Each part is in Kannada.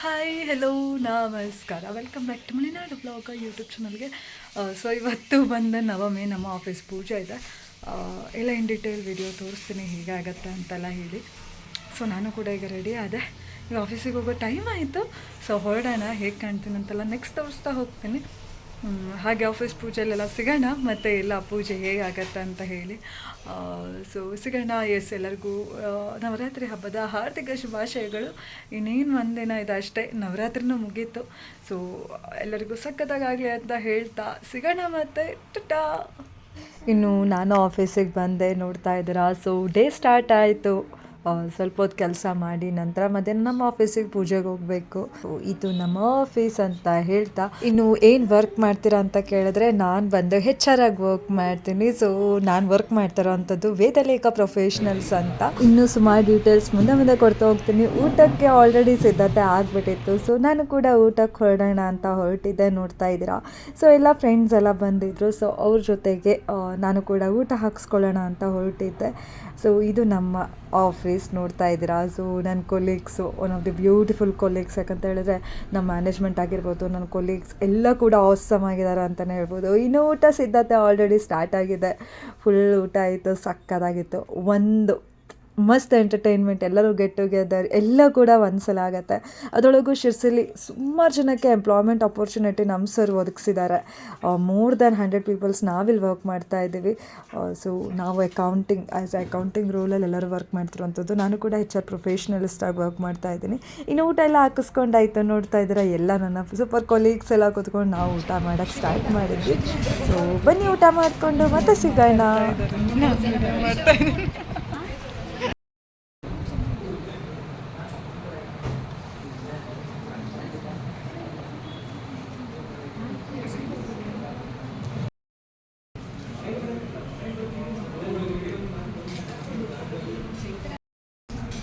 ಹಾಯ್ ಹೆಲೋ ನಮಸ್ಕಾರ. Welcome back to Malenadu blog YouTube ಚಾನಲ್ಗೆ ಸೊ ಇವತ್ತು ಬಂದ ನವಮಿ ನಮ್ಮ ಆಫೀಸ್ ಪೂಜೆ ಇದೆ. ಆ, ಎಲ್ಲ ಇನ್ ಡೀಟೇಲ್ ವಿಡಿಯೋ ತೋರಿಸ್ತೀನಿ ಹೇಗಾಗತ್ತೆ ಅಂತೆಲ್ಲ ಹೇಳಿ. ಸೊ ನಾನು ಕೂಡ ಈಗ ರೆಡಿ ಆದೆ. ಈಗ ಆಫೀಸಿಗೆ ಹೋಗೋ ಟೈಮ್ ಆಯಿತು. ಸೊ ಹೊರಡೋಣ ಹೇಗೆ ಕಾಣ್ತೀನಿ ಅಂತೆಲ್ಲ ನೆಕ್ಸ್ಟ್ ತೋರಿಸ್ತಾ ಹೋಗ್ತೀನಿ. ಹಾಗೆ ಆಫೀಸ್ ಪೂಜೆಲೆಲ್ಲ ಸಿಗೋಣ, ಮತ್ತು ಎಲ್ಲ ಪೂಜೆ ಹೇಗಾಗತ್ತೆ ಅಂತ ಹೇಳಿ. ಸೊ ಸಿಗೋಣ ಎಸ್ ಎಲ್ಲರಿಗೂ ನವರಾತ್ರಿ ಹಬ್ಬದ ಹಾರ್ದಿಕ ಶುಭಾಶಯಗಳು. ಇನ್ನೇನು ಒಂದಿನ ಇದೆ ಅಷ್ಟೇ, ನವರಾತ್ರಿನೂ ಮುಗೀತು. ಸೊ ಎಲ್ಲರಿಗೂ ಸಖತ್ತಾಗಲಿ ಅಂತ ಹೇಳ್ತಾ, ಸಿಗೋಣ ಮತ್ತೆ, ಟಟಾ! ಇನ್ನು ನಾನು ಆಫೀಸಿಗೆ ಬಂದೆ, ನೋಡ್ತಾ ಇದ್ದೀರಾ? ಸೊ ಡೇ ಸ್ಟಾರ್ಟ್ ಆಯಿತು. ಸ್ವಲ್ಪ ಹೊತ್ತು ಕೆಲಸ ಮಾಡಿ ನಂತರ ಮತ್ತೆ ನಮ್ಮ ಆಫೀಸಿಗೆ ಪೂಜೆಗೆ ಹೋಗಬೇಕು. ಇದು ನಮ್ಮ ಆಫೀಸ್ ಅಂತ ಹೇಳ್ತಾ, ಇನ್ನು ಏನು ವರ್ಕ್ ಮಾಡ್ತೀರಾ ಅಂತ ಕೇಳಿದ್ರೆ ನಾನು ಬಂದು ಹೆಚ್ ಆರ್ ಆಗಿ ವರ್ಕ್ ಮಾಡ್ತೀನಿ. ಸೊ ನಾನು ವರ್ಕ್ ಮಾಡ್ತಿರೋ ಅಂಥದ್ದು ವೇದಲೇಖ ಪ್ರೊಫೆಷನಲ್ಸ್ ಅಂತ. ಇನ್ನು ಸುಮಾರು ಡೀಟೇಲ್ಸ್ ಮುಂದೆ ಮುಂದೆ ಕೊಡ್ತಾ ಹೋಗ್ತೀನಿ. ಊಟಕ್ಕೆ ಆಲ್ರೆಡಿ ಸಿದ್ಧತೆ ಆಗಿಬಿಟ್ಟಿತ್ತು. ಸೊ ನಾನು ಕೂಡ ಊಟಕ್ಕೆ ಹೊರಡೋಣ ಅಂತ ಹೊರಟಿದ್ದೆ ನೋಡ್ತಾ ಇದ್ದೀರಾ? ಸೊ ಎಲ್ಲ ಫ್ರೆಂಡ್ಸ್ ಎಲ್ಲ ಬಂದಿದ್ರು. ಸೊ ಅವ್ರ ಜೊತೆಗೆ ನಾನು ಕೂಡ ಊಟ ಹಾಕ್ಸ್ಕೊಳ್ಳೋಣ ಅಂತ ಹೊರಟಿದ್ದೆ. ಸೊ ಇದು ನಮ್ಮ ಆಫೀಸ್ ನೋಡ್ತಾ ಇದ್ದೀರಾ? ಸೊ ನನ್ನ colleagues one of the beautiful colleagues ಯಾಕಂತ ಹೇಳಿದ್ರೆ ನಮ್ಮ ಮ್ಯಾನೇಜ್ಮೆಂಟ್ ಆಗಿರ್ಬೋದು ನನ್ನ ಕೊಲೀಗ್ಸ್ ಎಲ್ಲ ಕೂಡ ಆಸಮ್ ಆಗಿದ್ದಾರೆ ಅಂತಲೇ ಹೇಳ್ಬೋದು. ಇನ್ನು ಊಟ ಸಿದ್ಧತೆ ಆಲ್ರೆಡಿ ಸ್ಟಾರ್ಟ್ ಆಗಿದೆ. ಫುಲ್ ಊಟ ಆಯಿತು, ಸಕ್ಕತ್ತಾಗಿತ್ತು. ಒಂದು ಮಸ್ತ್ ಎಂಟರ್ಟೈನ್ಮೆಂಟ್ ಎಲ್ಲರೂ ಗೆಟ್ ಟುಗೆದರ್ ಎಲ್ಲ ಕೂಡ ಒಂದ್ಸಲ ಆಗುತ್ತೆ. ಅದರೊಳಗೂ ಶಿರ್ಸಿಲಿ ಸುಮಾರು ಜನಕ್ಕೆ ಎಂಪ್ಲಾಯ್ಮೆಂಟ್ ಅಪರ್ಚುನಿಟಿ ನಮ್ಮ ಸರ್ ಒದಗಿಸಿದ್ದಾರೆ ಮೋರ್ ದ್ಯಾನ್ ಹಂಡ್ರೆಡ್ ಪೀಪಲ್ಸ್ ನಾವಿಲ್ಲಿ ವರ್ಕ್ ಮಾಡ್ತಾ ಇದ್ದೀವಿ. ಸೊ ನಾವು ಅಕೌಂಟಿಂಗ್ ಆ್ಯಸ್ ಅಕೌಂಟಿಂಗ್ ರೋಲಲ್ಲಿ ಎಲ್ಲರೂ ವರ್ಕ್ ಮಾಡ್ತಿರುವಂಥದ್ದು. ನಾನು ಕೂಡ ಹೆಚ್ ಆರ್ ಪ್ರೊಫೆಷ್ನಲಿಸ್ಟ್ ಆಗಿ ವರ್ಕ್ ಮಾಡ್ತಾ ಇದ್ದೀನಿ. ಇನ್ನು ಊಟ ಎಲ್ಲ ಹಾಕಿಸ್ಕೊಂಡಾಯ್ತು, ನೋಡ್ತಾ ಇದ್ದೀರಾ? ಎಲ್ಲ ನನ್ನ ಸೂಪರ್ ಕೊಲೀಗ್ಸ್ ಎಲ್ಲ ಕೂತ್ಕೊಂಡು ನಾವು ಊಟ ಮಾಡೋಕ್ಕೆ ಸ್ಟಾರ್ಟ್ ಮಾಡಿದ್ವಿ. ಸೊ ಬನ್ನಿ ಊಟ ಮಾಡಿಕೊಂಡು ಮತ್ತೆ ಸಿಗೋಣ.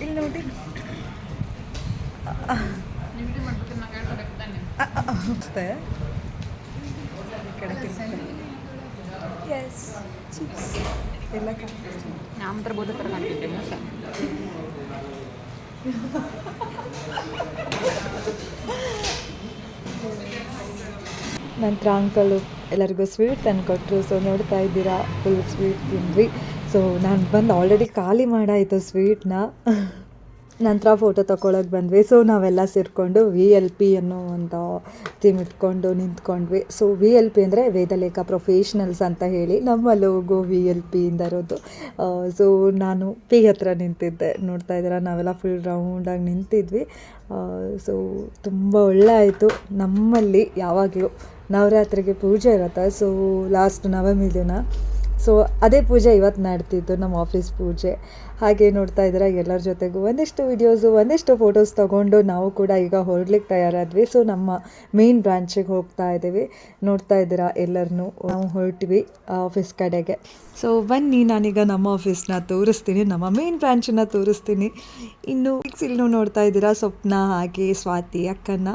ಇಲ್ಲಿ ನೋಡಿ. ಅನಿಸುತ್ತೆ ಎಸ್ ಚಿಪ್ಸ್ ಎಲ್ಲ ನಮ್ಮ ಬರ್ಬೋದು ಥರ ಕಾಣ್ತಿದ್ದೆ ಮೋಸ ನಂತರ ಅಂಕಲು ಎಲ್ಲರಿಗೂ ಸ್ವೀಟ್ ತಂದು ಕೊಟ್ಟರು ಸೊ ನೋಡ್ತಾ ಇದ್ದೀರಾ ಫುಲ್ ಸ್ವೀಟ್ ತಿಂದ್ವಿ. ಸೊ ನಾನು ಬಂದು ಆಲ್ರೆಡಿ ಖಾಲಿ ಮಾಡಾಯಿತು ಸ್ವೀಟ್ನ ನಂತರ ಫೋಟೋ ತಗೊಳಕ್ಕೆ ಬಂದ್ವಿ. ಸೊ ನಾವೆಲ್ಲ ಸೇರಿಕೊಂಡು ವಿ ಎಲ್ ಪಿ ಅನ್ನೋ ಒಂದು ಥೀಮ್ ಇಟ್ಕೊಂಡು ನಿಂತ್ಕೊಂಡ್ವಿ. ಸೊ ವಿ ಎಲ್ ಪಿ ಅಂದರೆ ವೇದಲೇಖ ಪ್ರೊಫೆಷ್ನಲ್ಸ್ ಅಂತ ಹೇಳಿ ನಮ್ಮ ಲೋಗೋ ವಿ ಎಲ್ ಪಿಯಿಂದ ಇರೋದು. ಸೊ ನಾನು ಪಿ ಹತ್ರ ನಿಂತಿದ್ದೆ. ನೋಡ್ತಾ ಇದ್ದೀರಾ? ನಾವೆಲ್ಲ ಫುಲ್ ರೌಂಡಾಗಿ ನಿಂತಿದ್ವಿ. ಸೊ ತುಂಬ ಒಳ್ಳೆ ಆಯಿತು. ನಮ್ಮಲ್ಲಿ ಯಾವಾಗಲೂ ನವರಾತ್ರಿಗೆ ಪೂಜೆ ಇರುತ್ತೆ. ಸೊ ಲಾಸ್ಟ್ ನವಮಿ ದಿನ ಸೊ ಅದೇ ಪೂಜೆ ಇವತ್ತು ನಡ್ತಿತ್ತು, ನಮ್ಮ ಆಫೀಸ್ ಪೂಜೆ. ಹಾಗೆ ನೋಡ್ತಾ ಇದ್ದೀರಾ, ಎಲ್ಲರ ಜೊತೆಗೂ ಒಂದಿಷ್ಟು ವಿಡಿಯೋಸು ಒಂದಿಷ್ಟು ಫೋಟೋಸ್ ತೊಗೊಂಡು ನಾವು ಕೂಡ ಈಗ ಹೊರಡ್ಲಿಕ್ಕೆ ತಯಾರಾದ್ವಿ. ಸೊ ನಮ್ಮ ಮೇನ್ ಬ್ರಾಂಚಿಗೆ ಹೋಗ್ತಾ ಇದ್ದೀವಿ. ನೋಡ್ತಾ ಇದ್ದೀರಾ ಎಲ್ಲರನ್ನೂ? ನಾವು ಹೊರಟ್ವಿ ಆಫೀಸ್ ಕಡೆಗೆ. ಸೊ ಬನ್ನಿ, ನಾನೀಗ ನಮ್ಮ ಆಫೀಸ್ನ ತೋರಿಸ್ತೀನಿ. ನಮ್ಮ ಮೇನ್ ಬ್ರಾಂಚನ್ನ ತೋರಿಸ್ತೀನಿ. ಇನ್ನು, ಇಲ್ಲಿ ನೋಡ್ತಾ ಇದ್ದೀರಾ, ಸ್ವಪ್ನ, ಹಾಗೆ, ಸ್ವಾತಿ ಅಕ್ಕನ್ನ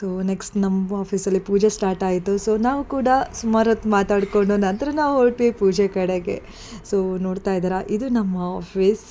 ಸೊ ನೆಕ್ಸ್ಟ್ ನಮ್ಮ ಆಫೀಸಲ್ಲಿ ಪೂಜೆ ಸ್ಟಾರ್ಟ್ ಆಯಿತು. ಸೊ ನಾವು ಕೂಡ ಸುಮಾರು ಹೊತ್ತು ಮಾತಾಡಿಕೊಂಡು ನಂತರ ನಾವು ಹೊರಟ್ವಿ ಪೂಜೆ ಕಡೆಗೆ. ಸೊ ನೋಡ್ತಾ ಇದ್ದೀರಾ? ಇದು ನಮ್ಮ ಆಫೀಸ್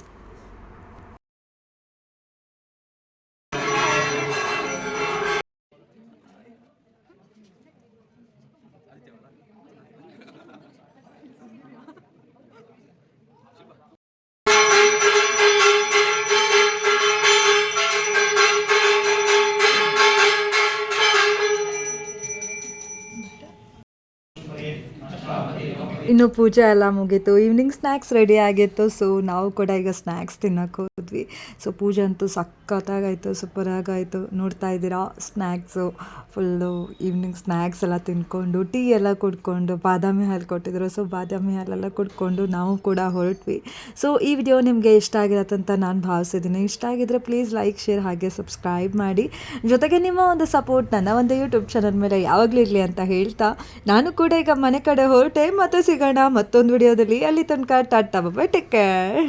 ಇನ್ನು ಪೂಜೆ ಎಲ್ಲ ಮುಗೀತು. ಈವ್ನಿಂಗ್ ಸ್ನ್ಯಾಕ್ಸ್ ರೆಡಿ ಆಗಿತ್ತು. ಸೊ ನಾವು ಕೂಡ ಈಗ ಸ್ನ್ಯಾಕ್ಸ್ ತಿನ್ನಕ್ಕೆ ಹೋದ್ವಿ. ಸೊ ಪೂಜೆ ಅಂತೂ ಸಖತ್ತಾಗಾಯಿತು, ಸೂಪರಾಗಾಯಿತು. ನೋಡ್ತಾ ಇದ್ದೀರಾ? ಸ್ನ್ಯಾಕ್ಸು ಫುಲ್ಲು ಈವ್ನಿಂಗ್ ಸ್ನ್ಯಾಕ್ಸ್ ಎಲ್ಲ ತಿನ್ಕೊಂಡು, ಟೀ ಎಲ್ಲ ಕುಡ್ಕೊಂಡು, ಬಾದಾಮಿ ಹಾಲು ಕೊಟ್ಟಿದ್ರು. ಸೊ ಬಾದಾಮಿ ಹಾಲೆಲ್ಲ ಕುಡ್ಕೊಂಡು ನಾವು ಕೂಡ ಹೊರಟ್ವಿ. ಸೊ ಈ ವಿಡಿಯೋ ನಿಮಗೆ ಇಷ್ಟ ಆಗಿರತ್ತಂತ ನಾನು ಭಾವಿಸಿದ್ದೀನಿ. ಇಷ್ಟ ಆಗಿದ್ರೆ ಪ್ಲೀಸ್ ಲೈಕ್ ಶೇರ್ ಹಾಗೆ ಸಬ್ಸ್ಕ್ರೈಬ್ ಮಾಡಿ. ಜೊತೆಗೆ ನಿಮ್ಮ ಒಂದು ಸಪೋರ್ಟ್ ನನ್ನ ಒಂದು ಯೂಟ್ಯೂಬ್ ಚಾನಲ್ ಮೇಲೆ ಯಾವಾಗಲೂ ಇರಲಿ ಅಂತ ಹೇಳ್ತಾ, ನಾನು ಕೂಡ ಈಗ ಮನೆ ಕಡೆ ಹೊರಟೆ ಮತ್ತೆ ಸಿಗೋಣ ಮತ್ತೊಂದು ವಿಡಿಯೋದಲ್ಲಿ ಅಲ್ಲಿ ತನಕ ಟಾಟಾ ಬಾಬಾ ಟೇಕ್ ಕೇರ್